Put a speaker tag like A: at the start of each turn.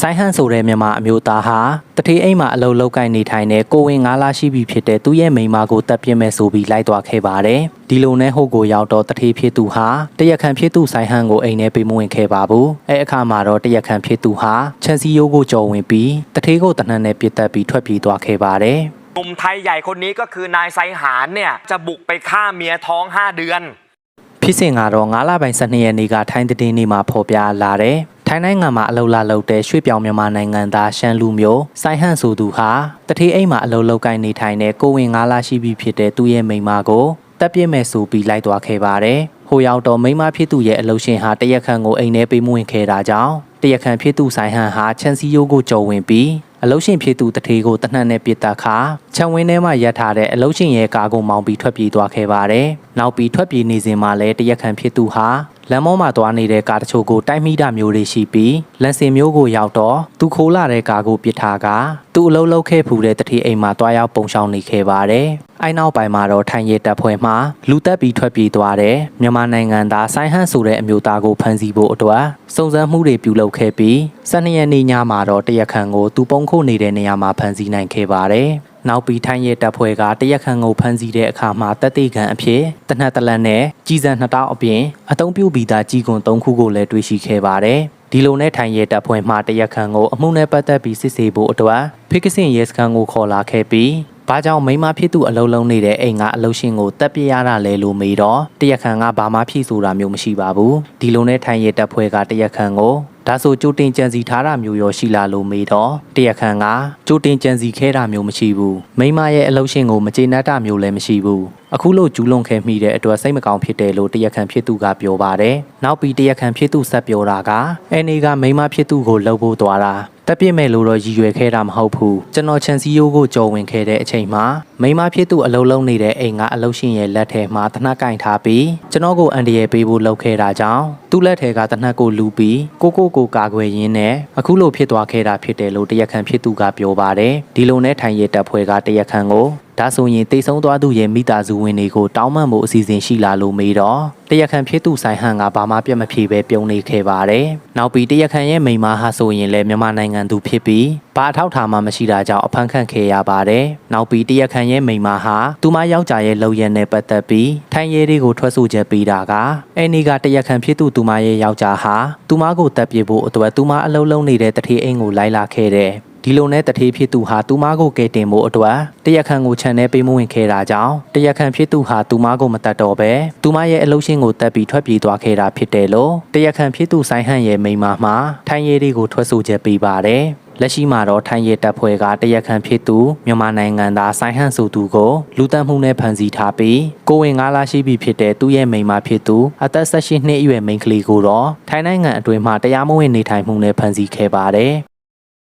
A: ဆိုင်ဟန်ဆိုတဲ့မြန်မာအမျိုးသားဟာတထေးအိမ်မှာအလုပ်လုပ်ကိုင်နေထိုင်တဲ့ကိုဝင်ငါးလားရှိပြီဖြစ်တဲ့သူ့ရဲ့မိန်းမကိုတပ်ပြစ်မဲ့ဆိုပြီးလိုက်သွားခဲ့ပါတယ်။ဒီလိုနဲ့ဟိုကိုရောက်တော့တထေးဖြစ်သူဟာတရက်ခံဖြစ်သူဆိုင်ဟန်ကိုအိမ်ထဲပေးမဝင်ခဲ့ပါဘူး။အဲအခါမှာတော့တရက်ခံဖြစ်သူဟာချန်စီယိုးကိုကြော်ဝင်ပြီးတထေးကိုတနက်နဲ့ပြစ်တက်ပြီးထွက်ပြေးသွားခဲ့ပါတယ်။
B: หนุ่มไทยใหญ่คนนี้ก็คือนายไซหานเนี่ยจะบุกไปฆ่าเมียท้อง 5 เดือน
A: ဖြစ်စဉ်ကတော့9လပိုင်း12ရက်နေ့ကထိုင်းတည်င်းနေ့မှာဖော်ပြလာတယ်။ ထိုင်းနိုင်ငံမှာအလုပ်လာလုပ်တဲ့ရွှေ့ပြောင်မြန်မာနိုင်ငံသားရှမ်းလူမျိုးစိုင်းဟန်ဆိုသူဟာတထေးအိမ်မှာအလုပ်လုပ်ကိုင်နေထိုင်တဲ့ကိုဝင်9လရှိပြီဖြစ်တဲ့သူ့ရဲ့မိန်းမကိုတပ်ပြစ်မဲ့ဆိုပြီးလိုက်သွားခဲ့ပါတယ်။ဟိုရောက်တော့မိန်းမဖြစ်သူရဲ့အလုပ်ရှင်ဟာတရက်ခန့်ကိုအိမ်ထဲပေးမဝင်ခဲ့တာကြောင့်တရက်ခန့်ဖြစ်သူစိုင်းဟန်ဟာချန်စီယိုးကိုကြော်ဝင်ပြီးအလုရှင်ဖြစ်သူတထေးကိုတနက်နဲ့ပြစ်တက်ခါခြံဝင်းထဲမှာရပ်ထားတဲ့အလုရှင်ရဲ့ကားကိုမောင်းပြီးထွက်ပြေးသွားခဲ့ပါတယ်။နောက်ပြီးထွက်ပြေးနေစဉ်မှာလည်းတရက်ခန့်ဖြစ်သူဟာလမ်းမောမှာသွားနေတဲ့ကားတချို့ကိုတိုက်မိတာမျိုးတွေရှိပြီးလန်စင်မျိုးကိုရောက်တော့သူခိုးလာတဲ့ကားကိုပစ်ထားကသူ့အလုလုတ်ခဲ့ဖူးတဲ့တထေးအိမ်မှာတွားရောက်ပုံရှောင်နေခဲ့ပါတယ်။အိုင်နောက်ပိုင်းမှာတော့ထိုင်ရတပ်ဖွဲ့မှလူတက်ပြီးထွက်ပြေးသွားတဲ့မြန်မာနိုင်ငံသားဆိုင်းဟန်ဆိုတဲ့အမျိုးသားကိုဖမ်းဆီးဖို့အတွက်စုံစမ်းမှုတွေပြုလုပ်ခဲ့ပြီး12ရက်နေ့ညမှာတော့တရက်ခန့်ကိုသူပုံခိုးနေတဲ့နေရာမှာဖမ်းဆီးနိုင်ခဲ့ပါတယ်။ နောက်ပြီးထိုင်းရဲတပ်ဖွဲ့ကတရက်ခန့်ကိုဖမ်းဆီးတဲ့အခါမှာတပ်သေးခံအဖြစ်တနက်တလန်နဲ့ကြီးစံနှစ်တောက်အပြင်အတုံးပြုတ်ပြီးသားကြီးကွန်၃ခုကိုလည်းတွေ့ရှိခဲ့ပါတယ်။ဒီလိုနဲ့ထိုင်ရဲတပ်ဖွဲ့မှတရက်ခန့်ကိုအမှုနဲ့ပတ်သက်ပြီးစစ်ဆေးဖို့အတွက်ဖိကစင်ရဲစခန်းကိုခေါ်လာခဲ့ပြီး ဘာကြောင့်မိန်းမဖြစ်သူအလုံးလုံးနေတဲ့အိမ်ကအလုံးရှင်ကိုတက်ပြရတာလဲလို့မေးတော့တရက်ခန့်ကဘာမှဖြစ်ဆိုတာမျိုးမရှိပါဘူးဒီလိုနဲ့ထိုင်ရဲတပ်ဖွဲ့ကတရက်ခန့်ကိုဒါဆိုကြိုတင်ကြံစီထားတာမျိုးရောရှိလာလို့မေးတော့တရက်ခန့်ကကြိုတင်ကြံစီခဲတာမျိုးမရှိဘူးမိန်းမရဲ့အလုံးရှင်ကိုမကျေနပ်တာမျိုးလည်းမရှိဘူးအခုလို့ကျူးလွန်ခဲ့မိတဲ့အတွက်စိတ်မကောင်းဖြစ်တယ်လို့တရက်ခန့်ဖြစ်သူကပြောပါတယ်နောက်ပြီးတရက်ခန့်ဖြစ်သူဆက်ပြောတာကအဲနေကမိန်းမဖြစ်သူကိုလှုပ်ဖို့သွားတာ တက်ပြစ်မဲ့လို့တော့ရည်ရွယ်ခဲ့တာမဟုတ်ဘူးကျွန်တော်ချန်စီယိုးကိုကြော်ဝင်ခဲ့တဲ့အချိန်မှာမိန်းမဖြစ်သူအလုံးလုံးနေတဲ့အိမ်ကအလုံးရှင်ရဲ့လက်ထဲမှာတနက်ကင်ထားပြီးကျွန်တော်ကိုအန်ဒီရဲ့ပေးဖို့လုပ်ခဲ့တာကြောင့် သူ့လက်ထဲကတနက်ကိုလူပြီးကိုကိုကိုကာကွယ်ရင်းနဲ့အခုလိုဖြစ်သွားခဲ့တာဖြစ်တယ်လို့တရက်ခန့်ဖြစ်သူကပြောပါတယ်ဒီလိုနဲ့ထိုင်ရတပ်ဖွဲ့ကတရက်ခန့်ကိုဒါဆိုရင်တိတ်ဆုံးသွားသူရဲ့မိသားစုဝင်တွေကိုတောင်းပန်ဖို့အစီအစဉ်ရှိလာလို့မေးတော့တရက်ခန့်ဖြစ်သူဆိုင်ဟန်ကဘာမှပြတ်မဖြေပဲပြုံးနေခဲ့ပါတယ်။နောက်ပြီးတရက်ခန့်ရဲ့မိန်းမဟာဆိုရင်လည်းမြန်မာနိုင်ငံသူဖြစ်ပြီးဘာအထောက်ထားမှမရှိတာကြောင့်အဖမ်းခံခဲ့ရပါတယ်။နောက်ပြီးတရက်ခန့်ရဲ့မိန်းမဟာသူမယောက်ျားရဲ့လုံရံနဲ့ပတ်သက်ပြီးထိုင်းရဲတွေကိုထွက်ဆိုချက်ပေးတာကအဲနီကတရက်ခန့်ဖြစ်သူသူမရဲ့ယောက်ျားဟာသူမကိုတပ်ပစ်ဖို့အတွက်သူမအလုံးလုံးနေတဲ့တထေးအိမ်ကိုလိုက်လာခဲ့တဲ့ဒီလိုနဲ့တထေးဖြစ်သူဟာသူမကိုကဲတင်ဖို့အတွက်တရက်ခန့်ကိုခြံထဲပေးမဝင်ခဲ့တာကြောင့်တရက်ခန့်ဖြစ်သူဟာသူမကိုမတတ်တော့ပဲသူမရဲ့အလုပ်ရှင်ကိုတက်ပြီးထွက်ပြေးသွားခဲ့တာဖြစ်တယ်လို့တရက်ခန့်ဖြစ်သူဆိုင်ဟန်ရဲ့မိန်းမမှာထိုင်းရဲတွေကိုထွက်ဆိုချက်ပေးပါတယ် လက်ရှိမှာတော့ထိုင်းရဲတပ်ဖွဲ့ကတရက်ခန့်ဖြစ်သူမြန်မာနိုင်ငံသားဆိုင်ဟန်ဆိုသူကိုလူတက်မှုနဲ့ဖမ်းဆီးထားပြီးကိုဝင်ငါးလားရှိပြီဖြစ်တဲ့သူ့ရဲ့မိန်းမဖြစ်သူအသက်18နှစ်အရွယ်မိန်းကလေးကိုတော့ထိုင်းနိုင်ငံအတွင်းမှာတရားမဝင်နေထိုင်မှုနဲ့ဖမ်းဆီးခဲ့ပါတယ်